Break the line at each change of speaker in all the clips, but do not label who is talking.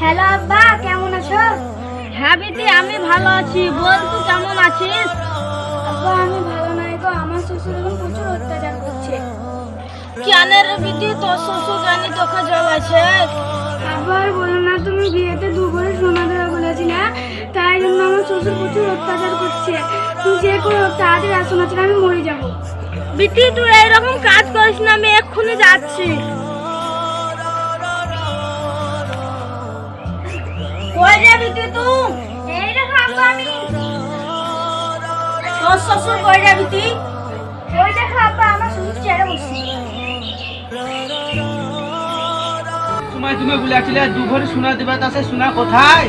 Hello আব্বা কেমন আছো?
হ্যাঁ বিটি আমি ভালো আছি। বল তুই কেমন আছিস?
আব্বা আমি ভালো নাই গো। আমার শ্বশুর এখন প্রচুর অত্যাচার করছে।
কেন রে বিটি? তোর শ্বশুর জানি তোকে জ্বলাছে
আবার বলো না শ্বশুর প্রচুর অত্যাচার করছে। তুমি যে করো তাড়াতাড়ি আসো না আমি মরে যাব।
বিটি তুই এইরকম কাজ করিস না আমি এক্ষুনি যাচ্ছি। কই যাবি তুই তুই
এই দেখো আব্বা আমি।
তোর শ্বশুর কই যাবি তুই
ওই দেখো আব্বা আমার শ্বশুর চেয়ারে বসছে
সময় তুমি বলেছিলে দু সোনা দিবে তা সে সোনা কোথায়?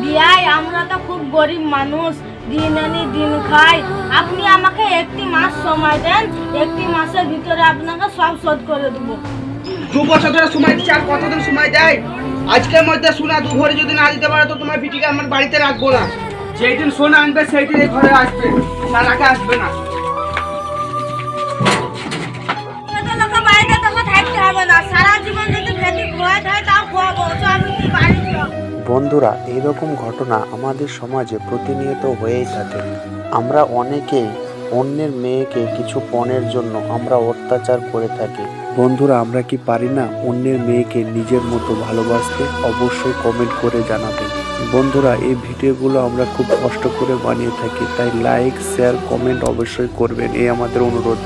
বিয়াই আমরা তো খুব গরিব মানুষ, দিন আনি দিন খাই। আপনি আমাকে একটি মাস সময় দেন, একটি মাসের ভিতরে আপনাকে সব শোধ করে দেবো।
দু বছর ধরে সময় দিচ্ছে, আর কতদিন সময় দেয়? আজকের মধ্যে সোনা দু ভরি যদি না দিতে পারে, তো তোমার বিটিকে আমার বাড়িতে রাখব না। যেই দিন সোনা আনবে সেই দিন এই ঘরে আসবে। আগে আসবে না।
বন্ধুরা, এরকম ঘটনা আমাদের সমাজে প্রতিনিয়ত হয়েই থাকে। আমরা অনেকেই অন্যের মেয়েকে কিছু পণের জন্য আমরা অত্যাচার করে থাকি। বন্ধুরা, আমরা কি পারি না অন্যের মেয়েকে নিজের মতো ভালোবাসতে? অবশ্যই কমেন্ট করে জানাবেন। বন্ধুরা, এই ভিডিওগুলো আমরা খুব কষ্ট করে বানিয়ে থাকি, তাই লাইক শেয়ার কমেন্ট অবশ্যই করবেন। এই আমাদের অনুরোধ।